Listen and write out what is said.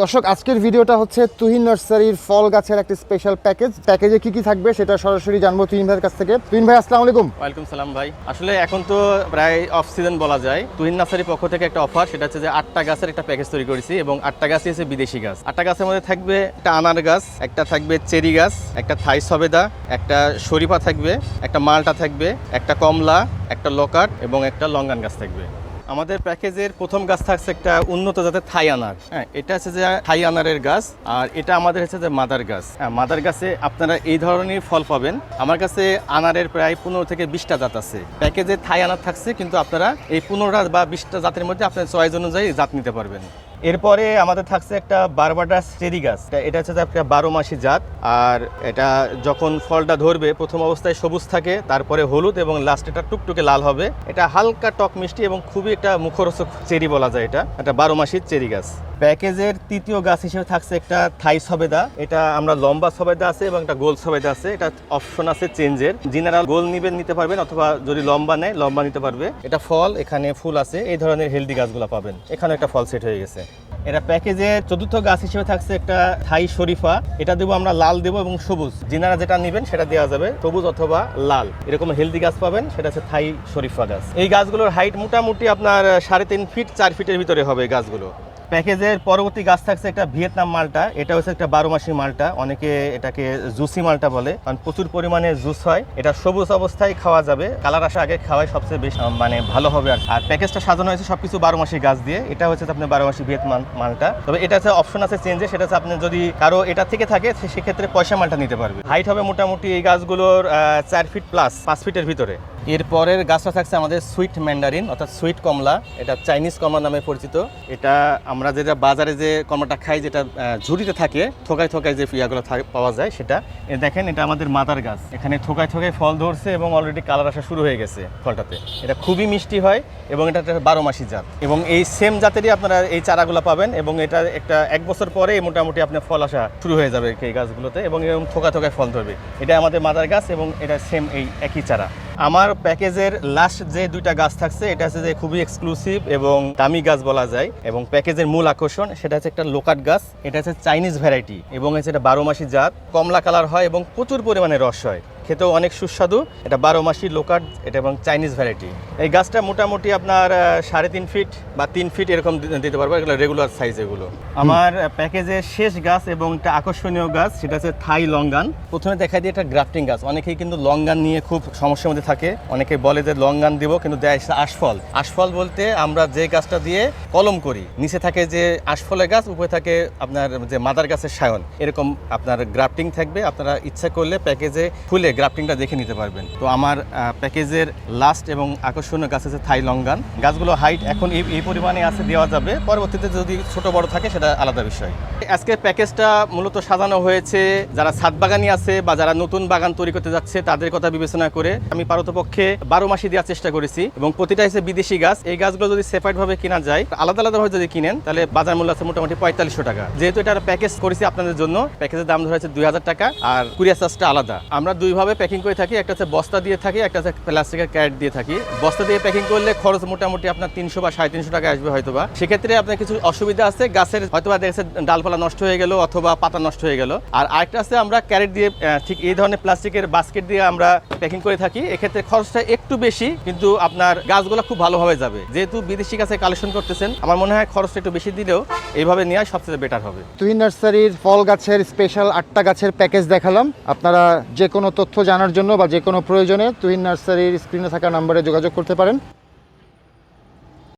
দর্শক, আজকের ভিডিওটা হচ্ছে তুহিন নার্সারির ফল গাছের একটা স্পেশাল প্যাকেজ প্যাকেজে কি কি থাকবে সেটা সরাসরি জানব তুহিন ভাইয়ের কাছ থেকে। তুহিন ভাই, আসসালামু আলাইকুম। ওয়েলকাম সালাম ভাই। আসলে এখন তো প্রায় অফ সিজন বলা যায়। তুহিন নার্সারির পক্ষ থেকে একটা অফার সেটা হচ্ছে যে আটটা গাছের একটা প্যাকেজ তৈরি করেছি এবং আটটা গাছই হচ্ছে বিদেশি গাছ। আটটা গাছের মধ্যে থাকবে একটা আনার গাছ, একটা থাকবে চেরি গাছ, একটা থাই সবেদা, একটা শরীফা থাকবে, একটা মালটা থাকবে, একটা কমলা, একটা লকাট এবং একটা লঙ্গান গাছ থাকবে। আমাদের প্যাকেজের প্রথম গাছ থাকছে একটা উন্নত জাতের থাই আনার। হ্যাঁ এটা হচ্ছে যে থাই আনারের গাছ আর এটা আমাদের হচ্ছে যে মাদার গাছ। হ্যাঁ মাদার গাছে আপনারা এই ধরনের ফল পাবেন। আমার কাছে আনারের প্রায় পনেরো থেকে বিশটা জাত আছে। প্যাকেজে থাই আনার থাকছে, কিন্তু আপনারা এই পনেরোটা বা বিশটা জাতের মধ্যে আপনার চয়েস অনুযায়ী জাত নিতে পারবেন। এরপরে আমাদের থাকছে একটা বারবাডাস চেরি গাছ। এটা- এটা হচ্ছে একটা বারো মাসি জাত। আর এটা যখন ফলটা ধরবে, প্রথম অবস্থায় সবুজ থাকে, তারপরে হলুদ এবং লাস্ট এটা টুকটুকে লাল হবে। এটা হালকা টক মিষ্টি এবং খুবই একটা মুখরোচক চেরি বলা যায় এটা। একটা বারো মাসির চেরি গাছ। প্যাকেজের তৃতীয় গাছ হিসেবে থাকছে একটা থাই সবেদা। এটা আমরা লম্বা সবেদা আছে এবং একটা গোল সবেদা আছে। এটা অপশন আছে চেঞ্জের যিনারা গোল নিবেন, নিতে পারবেন অথবা যদি লম্বা নেয়, লম্বা নিতে পারবে। এটা ফল, এখানে ফুল আছে। এই ধরনের হেলদি গাছগুলো পাবেন। এখানে একটা ফল সেট হয়ে গেছে। এটা প্যাকেজে চতুর্থ গাছ হিসেবে থাকছে একটা থাই শরীফা। এটা দেবো আমরা লাল দেবো এবং সবুজ। যিনারা যেটা নেবেন, সেটা দেওয়া যাবে। সবুজ অথবা লাল। এরকম হেলদি গাছ পাবেন। সেটা হচ্ছে থাই শরীফা গাছ। এই গাছগুলোর হাইট মোটামুটি আপনার, সাড়ে তিন ফিট চার ফিটের ভিতরে হবে গাছগুলো। প্যাকেজের পরবর্তী গাছ থাকছে একটা ভিয়েতনাম মালটা। এটা হচ্ছে একটা বারো মাসি মালটা। অনেকে এটাকে জুসি মালটা বলে। কারণ প্রচুর পরিমাণে জুস হয়। এটা সবুজ অবস্থায় খাওয়া যাবে। কালার আসা আগে খাওয়াই সবচেয়ে বেশি মানে ভালো হবে আর আর প্যাকেজটা সাজানো হয়েছে সবকিছু বারো মাসি গাছ দিয়ে। এটা হচ্ছে আপনার বারো মাসি ভিয়েতনাম মালটা। তবে এটা হচ্ছে অপশন আছে চেঞ্জে সেটা হচ্ছে আপনি যদি কারও এটা থেকে থাকে সেক্ষেত্রে পয়সা মালটা নিতে পারবে। হাইট হবে মোটামুটি এই গাছগুলোর চার ফিট প্লাস পাঁচ ফিটের ভিতরে। এরপরের গাছটা থাকছে আমাদের সুইট ম্যান্ডারিন, অর্থাৎ সুইট কমলা। এটা চাইনিজ কমলা নামে পরিচিত। এটা আমরা যেটা বাজারে যে কমলাটা খাই, যেটা ঝুড়িতে থাকে, থোকায় থোকায় যে ইয়াগুলো থাক- পাওয়া যায় সেটা। দেখেন, এটা আমাদের মাদার গাছ। এখানে থোকায় থোকায় ফল ধরছে এবং অলরেডি কালার আসা শুরু হয়ে গেছে ফলটাতে। এটা খুবই মিষ্টি হয় এবং এটা একটা বারো মাসি জাত। এবং এই সেম জাতেরই আপনারা এই চারাগুলো পাবেন এবং এটা একটা এক বছর পরে মোটামুটি আপনার ফল আসা শুরু হয়ে যাবে এই গাছগুলোতে এবং এরকম থোকা থোকায় ফল ধরবে। এটা আমাদের মাদার গাছ এবং এটা সেম এই একই চারা। আমার প্যাকেজের লাস্ট যে দুইটা গাছ থাকছে, এটা হচ্ছে যে খুবই এক্সক্লুসিভ এবং দামি গাছ বলা যায়। এবং প্যাকেজের মূল আকর্ষণ, সেটা হচ্ছে একটা লোকাট গাছ। এটা হচ্ছে চাইনিজ ভ্যারাইটি এবং এটা বারো মাসি জাত। কমলা কালার হয় এবং প্রচুর পরিমাণে রস হয়। খেতেও অনেক সুস্বাদু। এটা বারো মাসি লোকাট এটা এবং চাইনিজ ভ্যারাইটি। এই গাছটা মোটামুটি আপনার সাড়ে তিন ফিট বা তিন ফিট এরকম দিতে পারব এগুলো রেগুলার সাইজ এগুলো। আমার প্যাকেজের শেষ গাছ এবং একটা আকর্ষণীয় গাছ সেটা হচ্ছে থাই লঙ্গান। প্রথমে দেখা দিয়ে একটা গ্রাফটিং গাছ। অনেকেই কিন্তু লঙ্গান নিয়ে খুব সমস্যার মধ্যে থাকে। অনেকে বলে যে লঙ্গান দিব কিন্তু দেয় আশফল। আশফল বলতে আমরা যে গাছটা দিয়ে কলম করি নিচে থাকে যে আশফলের গাছ উপরে থাকে আপনার যে মাদার গাছের সায়ন। এরকম আপনার গ্রাফটিং থাকবে আপনারা ইচ্ছা করলে প্যাকেজে খুলে গ্রাফটিংটা দেখে নিতে পারবেন। তো আমার প্যাকেজের লাস্ট এবং আকর্ষণীয় গাছ আছে থাই লঙ্গান। গাছগুলো হাইট এখন এই এই পরিমাণে আছে দেওয়া যাবে। পরবর্তীতে যদি ছোট বড় থাকে সেটা আলাদা বিষয়। আজকে প্যাকেজটা মূলত সাজানো হয়েছে যারা ছাদ বাগানি আছে বা যারা নতুন বাগান তৈরি করতে যাচ্ছে তাদের কথা বিবেচনা করে আমি পারতপক্ষে বারো মাসি দেওয়ার চেষ্টা করেছি এবং প্রতিটা হচ্ছে বিদেশি গাছ। এই গাছগুলো যদি সেপারেট ভাবে কিনা যায়, আলাদা আলাদাভাবে যদি কিনেন, তাহলে বাজার মূল্য আছে মোটামুটি পঁয়তাল্লিশশো টাকা। যেহেতু এটা প্যাকেজ করেছি আপনাদের জন্য প্যাকেজের দাম ধরা হচ্ছে দুই হাজার টাকা আর কুরিয়ার চার্জটা আলাদা। আমরা দুইভাবে প্যাকিং করে থাকি। একটা হচ্ছে বস্তা দিয়ে থাকি, একটা হচ্ছে প্লাস্টিকের ক্যারেট দিয়ে থাকি। বস্তা দিয়ে প্যাকিং করলে খরচ মোটামুটি আপনার তিনশো বা সাড়ে তিনশো টাকা আসবে হয়তোবা। সেক্ষেত্রে আপনার কিছু অসুবিধা আছে, গাছের হয়তোবা দেখছে ডালপালা নষ্ট হয়ে গেল অথবা পাতা নষ্ট হয়ে গেল। আর আরেকটা আছে আমরা ক্যারেট দিয়ে ঠিক এই ধরনের প্লাস্টিকের বাস্কেট দিয়ে আমরা প্যাকিং করে থাকি। এক্ষেত্রে খরচটা একটু বেশি, কিন্তু আপনার গাছগুলো খুব ভালোভাবে যাবে। যেহেতু বিদেশি গাছে কালেকশন করতেছেন, আমার মনে হয় খরচটা একটু বেশি দিলেও এইভাবে নেওয়া সবচেয়ে বেটার হবে। তুই নার্সারির ফল গাছের স্পেশাল আটটা গাছের প্যাকেজ দেখালাম। আপনারা যে কোনো তথ্য জানার জন্য বা যে কোনো প্রয়োজনে তুহিন নার্সারির স্ক্রিনে থাকা নাম্বারে যোগাযোগ করতে পারেন।